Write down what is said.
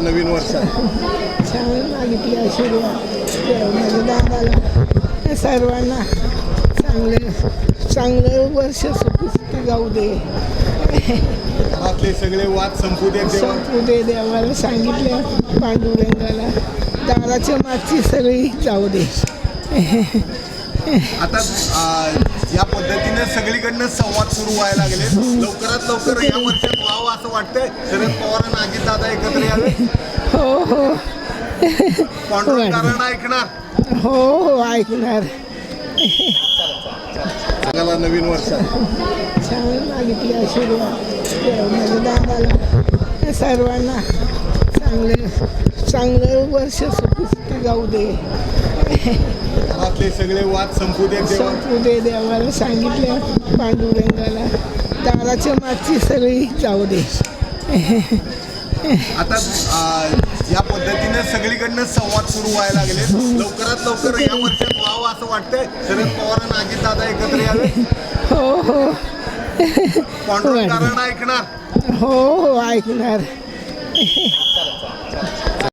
नवीन वर्षात. छान मागितले आशीर्वाद माझ्या दादाला सर्वांना चांगले चांगलं वर्ष सुखी जाऊ दे. घरातले सगळे वाद संपू देवा. संपू दे देवाला सांगितलं पांडुरंगाला. दाराच्या मागची सगळी जाऊ दे. आता आ, या पद्धतीने सगळीकडनं संवाद सुरू व्हायला लागले. लवकरात लवकर या वर्षात वाटतंय. शरद पवार आणि अजित दादा एकत्र यावे. हो हो. पांडुरंगाला ऐकणार. हो हो ऐकणार. सांगायला नवीन वर्षात छान मागितले आशीर्वाद माझ्या दादाला सर्वांना चांगले चांगलं वर्ष सुखी जाऊ दे. घरातले सगळे वाद संपू देवा. संपू दे देवाला सांगितलं पांडुरंगाला. दाराच्या मागची सगळी जाऊ दे. आता या पद्धतीने सगळीकडनं संवाद सुरू व्हायला लागले. लवकरात लवकर या वर्षात व्हावं असं वाटतंय. शरद पवार आणि अजित दादा एकत्र यावे. हो हो. पांडुरंगाला ऐकणार. हो हो ऐकणार.